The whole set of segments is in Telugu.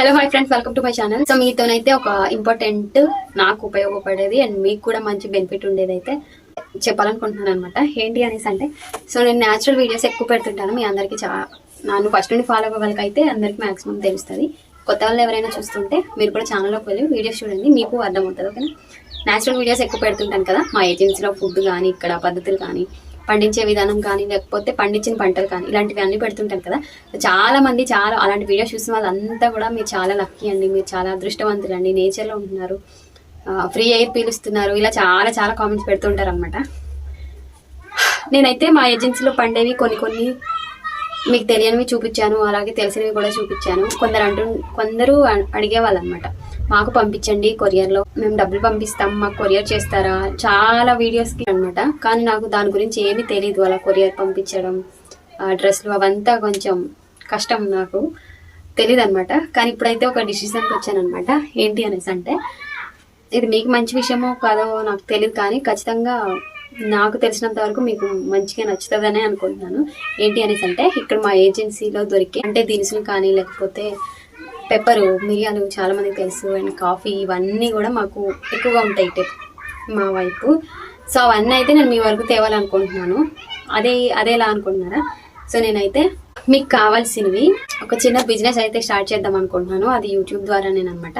Hello hi friends welcome to my channel so మీతోనైతే ఒక ఇంపార్టెంట్ నాకు ఉపయోగపడేది అండ్ మీకు కూడా మంచి బెనిఫిట్ ఉండేది అయితే చెప్పాలనుకుంటున్నాను అనమాట ఏంటి అనేసి అంటే సో నేను న్యాచురల్ వీడియోస్ ఎక్కువ పెడుతుంటాను. మీ అందరికీ చా నన్ను ఫస్ట్ నుండి ఫాలో అవ్వ వాళ్ళకి అయితే అందరికీ మాక్సిమం తెలుస్తుంది. కొత్త వాళ్ళు ఎవరైనా చూస్తుంటే మీరు కూడా ఛానల్లోకి వెళ్ళి వీడియోస్ చూడండి. మీకు అర్థమవుతుంది ఓకేనా న్యాచురల్ వీడియోస్ ఎక్కువ పెడుతుంటాను కదా. మా ఏజెన్సీలో ఫుడ్ కానీ ఇక్కడ పద్ధతులు కానీ పండించే విధానం కానీ లేకపోతే పండించిన పంటలు కానీ ఇలాంటివి అన్నీ పెడుతుంటారు కదా. చాలా మంది చాలా అలాంటి వీడియోస్ చూసిన వాళ్ళంతా కూడా మీరు చాలా లక్కీ అండి. మీరు చాలా అదృష్టవంతులు అండి నేచర్లో ఉంటున్నారు. ఫ్రీ ఎయిర్ పీలుస్తున్నారు. ఇలా చాలా చాలా కామెంట్స్ పెడుతుంటారు అనమాట నేనైతే మా ఏజెన్సీలో పండేవి కొన్ని కొన్ని మీకు తెలియనివి చూపించాను. అలాగే తెలిసినవి కూడా చూపించాను. కొందరు అంటు కొందరు అడిగేవాళ్ళు అనమాట మాకు పంపించండి కొరియర్లో. మేము డబ్బులు పంపిస్తాం మాకు కొరియర్ చేస్తారా? చాలా వీడియోస్కి అనమాట కానీ నాకు దాని గురించి ఏమీ తెలియదు అలా కొరియర్ పంపించడం ఆ డ్రెస్లు అవంతా కొంచెం కష్టం నాకు తెలియదు అనమాట కానీ ఇప్పుడైతే ఒక డిసిషన్కి వచ్చాను అనమాట ఏంటి అనేసి అంటే ఇది మీకు మంచి విషయమో కాదో నాకు తెలియదు కానీ ఖచ్చితంగా నాకు తెలిసినంత వరకు మీకు మంచిగా నచ్చుతుందనే అనుకుంటున్నాను. ఏంటి అనేసి అంటే ఇక్కడ మా ఏజెన్సీలో దొరికే అంటే దినుసులు కానీ లేకపోతే పెప్పరు మిరియాలు చాలామందికి తెలుసు అండ్ కాఫీ ఇవన్నీ కూడా మాకు ఎక్కువగా ఉంటాయి టెప్ మా వైపు. సో అవన్నీ అయితే నేను మీ వరకు తేవాలనుకుంటున్నాను. అదే అదేలా అనుకుంటున్నారా? సో నేనైతే మీకు కావాల్సినవి ఒక చిన్న బిజినెస్ అయితే స్టార్ట్ చేద్దాం అనుకుంటున్నాను. అది యూట్యూబ్ ద్వారా నేను అనమాట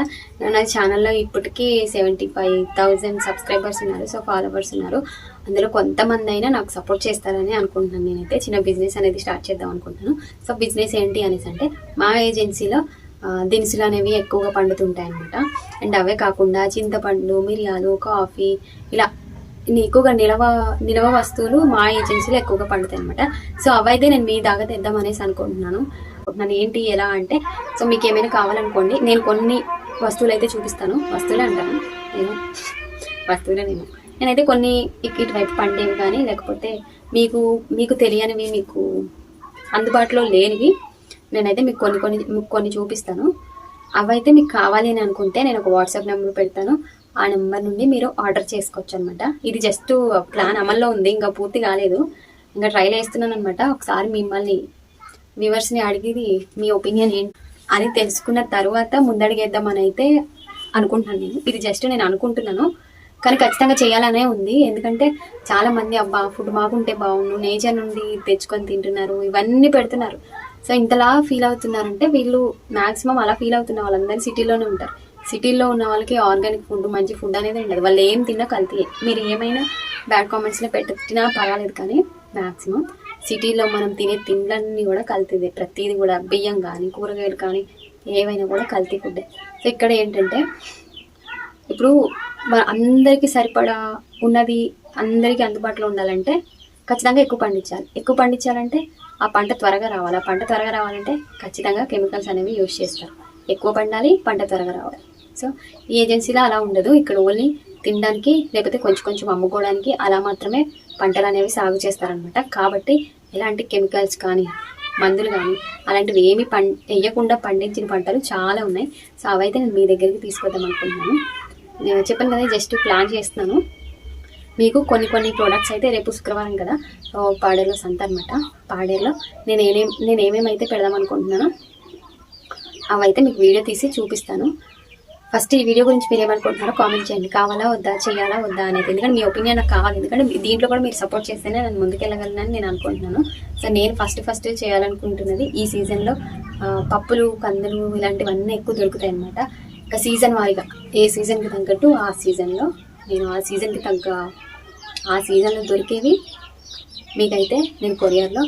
నా ఛానల్లో ఇప్పటికీ సెవెంటీ ఫైవ్ థౌజండ్ సబ్స్క్రైబర్స్ ఉన్నారు సో ఫాలోవర్స్ ఉన్నారు. అందులో కొంతమంది అయినా నాకు సపోర్ట్ చేస్తారని అనుకుంటున్నాను నేనైతే. చిన్న బిజినెస్ అనేది స్టార్ట్ చేద్దాం అనుకుంటున్నాను. సో బిజినెస్ ఏంటి అనేసి అంటే మా ఏజెన్సీలో దినుసులు అనేవి ఎక్కువగా పండుతుంటాయి అనమాట అండ్ అవే కాకుండా చింతపండు మిరియాలు కాఫీ ఇలా ఎక్కువగా నిలవ నిలవ వస్తువులు మా ఏజెన్సీలో ఎక్కువగా పండుతాయి అనమాట సో అవైతే నేను మీ దాకా తెద్దాం అనేసి అనుకుంటున్నాను. నన్ను ఏంటి ఎలా అంటే సో మీకు ఏమైనా కావాలనుకోండి నేను కొన్ని వస్తువులు అయితే చూపిస్తాను. వస్తువులే అంటాను నేను వస్తువులే నేను. నేనైతే కొన్ని ఇటువైపు పండేవి కానీ లేకపోతే మీకు మీకు తెలియనివి మీకు అందుబాటులో లేనివి నేనైతే మీకు కొన్ని కొన్ని మీకు కొన్ని చూపిస్తాను. అవైతే మీకు కావాలి అని అనుకుంటే నేను ఒక వాట్సాప్ నెంబర్ పెడతాను. ఆ నెంబర్ నుండి మీరు ఆర్డర్ చేసుకోవచ్చు అనమాట ఇది జస్ట్ ప్లాన్ అమల్లో ఉంది ఇంకా పూర్తి కాలేదు. ఇంకా ట్రైల్ వేస్తున్నాను అనమాట ఒకసారి మిమ్మల్ని వ్యూవర్స్ని అడిగి మీ ఒపీనియన్ ఏంటి అని తెలుసుకున్న తర్వాత ముందడిగేద్దామని అయితే అనుకుంటున్నాను నేను. ఇది జస్ట్ నేను అనుకుంటున్నాను. కానీ ఖచ్చితంగా చేయాలనే ఉంది. ఎందుకంటే చాలా మంది అబ్బా ఫుడ్ మాకుంటే బాగుండు నేచర్ నుండి తెచ్చుకొని తింటున్నారు ఇవన్నీ పెడుతున్నారు. సో ఇంతలా ఫీల్ అవుతున్నారంటే వీళ్ళు మ్యాక్సిమం అలా ఫీల్ అవుతున్న వాళ్ళందరూ సిటీలోనే ఉంటారు. సిటీలో ఉన్న వాళ్ళకి ఆర్గానిక్ ఫుడ్ మంచి ఫుడ్ అనేది ఉండదు. వాళ్ళు ఏం తిన్నా కల్తీ మీరు ఏమైనా బ్యాడ్ కామెంట్స్లో పెట్టినా పర్వాలేదు కానీ మ్యాక్సిమం సిటీలో మనం తినే తిండ్లన్నీ కూడా కల్తీదే. ప్రతిదీ కూడా బియ్యం కానీ కూరగాయలు కానీ ఏవైనా కూడా కల్తీ ఫుడ్డే. సో ఇక్కడ ఏంటంటే ఇప్పుడు మన అందరికీ సరిపడా ఉన్నది అందరికీ అందుబాటులో ఉండాలంటే ఖచ్చితంగా ఎక్కువ పండించాలి. ఎక్కువ పండించాలంటే ఆ పంట త్వరగా రావాలి. ఆ పంట త్వరగా రావాలంటే ఖచ్చితంగా కెమికల్స్ అనేవి యూజ్ చేస్తారు. ఎక్కువ పండాలి పంట త్వరగా రావాలి. సో ఈ ఏజెన్సీలో అలా ఉండదు. ఇక్కడ ఓన్లీ తినడానికి లేకపోతే కొంచెం కొంచెం అమ్ముకోవడానికి అలా మాత్రమే పంటలు అనేవి సాగు చేస్తారనమాట. కాబట్టి ఎలాంటి కెమికల్స్ కానీ మందులు కానీ అలాంటివి ఏమి పం వేయకుండా పండించిన పంటలు చాలా ఉన్నాయి. సో అవైతే నేను మీ దగ్గరికి తీసుకొద్దాం అనుకుంటున్నాను. నేను చెప్పాను కదా జస్ట్ ప్లాన్ చేస్తున్నాను. మీకు కొన్ని కొన్ని ప్రోడక్ట్స్ అయితే రేపు శుక్రవారం కదా? సో సంత అనమాట పాడేలో నేను ఏమేం నేను ఏమేమైతే పెడదాం అనుకుంటున్నానో అవైతే మీకు వీడియో తీసి చూపిస్తాను. ఫస్ట్ ఈ వీడియో గురించి మీరు ఏమనుకుంటున్నారో కామెంట్ చేయండి. కావాలా వద్దా చేయాలా వద్దా అనేది. ఎందుకంటే మీ ఒపీనియన్ నాకు కావాలి. ఎందుకంటే దీంట్లో కూడా మీరు సపోర్ట్ చేస్తేనే నేను ముందుకెళ్ళగలనని నేను అనుకుంటున్నాను. సో నేను ఫస్ట్ ఫస్ట్ చేయాలనుకుంటున్నది ఈ సీజన్లో పప్పులు కందులు ఇలాంటివన్నీ ఎక్కువ దొరుకుతాయి అనమాట ఇంకా సీజన్ వారీగా ఏ సీజన్కి తగ్గట్టు ఆ సీజన్లో నేను ఆ సీజన్కి తగ్గ ఆ సీజన్లో దొరికేవి మీకైతే నేను కొరియర్లో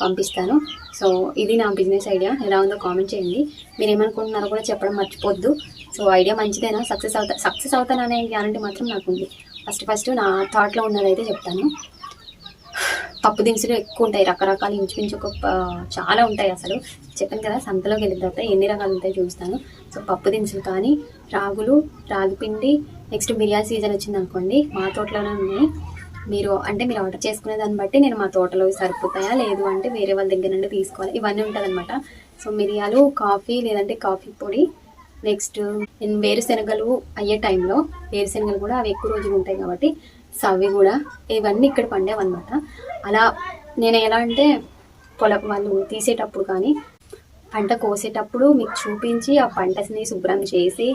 పంపిస్తాను. సో ఇది నా బిజినెస్ ఐడియా. ఎలా ఉందో కామెంట్ చేయండి. మీరు ఏమనుకుంటున్నారో కూడా చెప్పడం మర్చిపోద్దు. సో ఐడియా మంచిదేనా? సక్సెస్ అవుతా సక్సెస్ అవుతాననే గ్యారంటీ మాత్రం నాకు ఉంది ఫస్ట్ ఫస్ట్ నా థాట్లో ఉన్నదైతే చెప్తాను. పప్పు దినుసులు ఎక్కువ ఉంటాయి. రకరకాలు ఇంచుమించు ఒక చాలా ఉంటాయి అసలు. చెప్పాను కదా సంతలోకి వెళ్ళిన తర్వాత ఎన్ని రకాలు ఉంటాయో చూస్తాను. సో పప్పు దినుసులు కానీ రాగులు రాగి పిండి నెక్స్ట్ బిర్యానీ సీజన్ వచ్చింది అనుకోండి మా తోటలోనే ఉన్నాయి. మీరు అంటే మీరు ఆర్డర్ చేసుకునే దాన్ని బట్టి నేను మా తోటలో సరిపోతాయా? లేదు అంటే వేరే వాళ్ళ దగ్గర నుండి తీసుకోవాలి. ఇవన్నీ ఉంటుంది సో మిరియాలు కాఫీ లేదంటే కాఫీ పొడి నెక్స్ట్ నేను వేరుశనగలు అయ్యే టైంలో వేరుశనగలు కూడా అవి ఎక్కువ రోజులు ఉంటాయి కాబట్టి సో అవి కూడా ఇవన్నీ ఇక్కడ పండేవన్నమాట. అలా నేను ఎలా అంటే పొలం వాళ్ళు తీసేటప్పుడు కానీ పంట కోసేటప్పుడు మీకు చూపించి ఆ పంటని శుభ్రం చేసి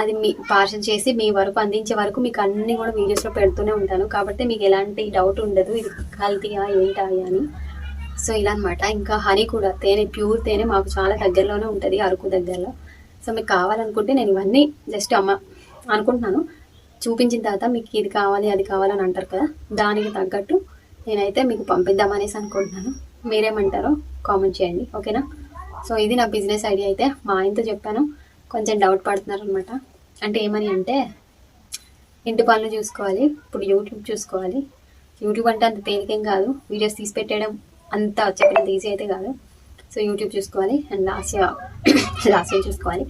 అది మీ పార్సల్ చేసి మీ వరకు అందించే వరకు మీకు అన్ని కూడా వీడియోస్లో పెడుతూనే ఉంటాను. కాబట్టి మీకు ఎలాంటి డౌట్ ఉండదు. ఇది కల్తీయా ఏంటా అని. సో ఇలా అనమాట ఇంకా హనీ కూడా తేనె ప్యూర్ తేనె మాకు చాలా దగ్గరలోనే ఉంటుంది అరకు దగ్గరలో. సో మీకు కావాలనుకుంటే నేను ఇవన్నీ జస్ట్ అమ్మ అనుకుంటున్నాను. చూపించిన తర్వాత మీకు ఇది కావాలి అది కావాలని అంటారు కదా. దానికి తగ్గట్టు నేనైతే మీకు పంపిద్దామనేసి అనుకుంటున్నాను. మీరేమంటారో కామెంట్ చేయండి. ఓకేనా? సో ఇది నా బిజినెస్ ఐడియా అయితే మా ఆయనతో చెప్పాను. కొంచెం డౌట్ పడుతున్నారు అనమాట అంటే ఏమని అంటే ఇంటి పనులు చూసుకోవాలి ఇప్పుడు యూట్యూబ్ చూసుకోవాలి. యూట్యూబ్ అంటే అంత తేలికేం కాదు. వీడియోస్ తీసి పెట్టడం అంత చెప్పినంత ఈజీ అయితే కాదు. సో యూట్యూబ్ చూసుకోవాలి అండ్ లాస్ట్ లాస్ట్ ఇయర్ చూసుకోవాలి.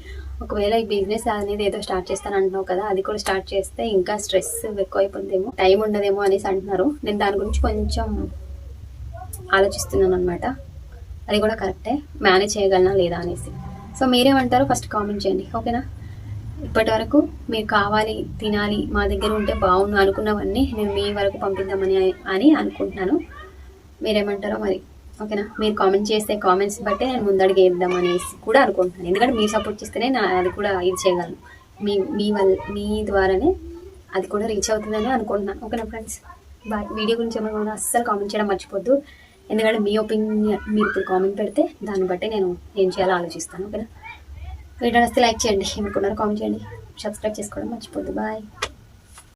ఒకవేళ ఈ బిజినెస్ అనేది ఏదో స్టార్ట్ చేస్తాను అంటున్నావు కదా అది కూడా స్టార్ట్ చేస్తే ఇంకా స్ట్రెస్ ఎక్కువైపోతుందేమో టైం ఉండదేమో అనేసి అంటున్నారు. నేను దాని గురించి కొంచెం ఆలోచిస్తున్నాను అనమాట అది కూడా కరెక్టే మేనేజ్ చేయగలనా లేదా అనేసి. సో మీరేమంటారో ఫస్ట్ కామెంట్ చేయండి ఓకేనా? ఇప్పటి వరకు మీరు కావాలి తినాలి మా దగ్గర ఉంటే బాగుండు అనుకున్నవన్నీ నేను మీ వరకు పంపిద్దామని అని అనుకుంటున్నాను. మీరేమంటారో మరి ఓకేనా? మీరు కామెంట్ చేస్తే కామెంట్స్ బట్టే నేను ముందడుగు వేద్దాం అనేసి కూడా అనుకుంటున్నాను. ఎందుకంటే మీరు సపోర్ట్ చేస్తేనే నా అది కూడా ఇది చేయగలను. మీ మీ వల్ల మీ ద్వారానే అది కూడా రీచ్ అవుతుందని అనుకుంటున్నాను. ఓకేనా ఫ్రెండ్స్? బాయ్ వీడియో గురించి ఏమైనా అస్సలు కామెంట్ చేయడం మర్చిపోద్దు. ఎందుకంటే మీ ఒపీనియన్ మీరు ఇప్పుడు కామెంట్ పెడితే దాన్ని బట్టి నేను ఏం చేయాలో ఆలోచిస్తాను ఓకేనా? వీడియో వస్తే లైక్ చేయండి ఏమనుకున్నారో కామెంట్ చేయండి. సబ్స్క్రైబ్ చేసుకోవడం మర్చిపోద్దు బాయ్.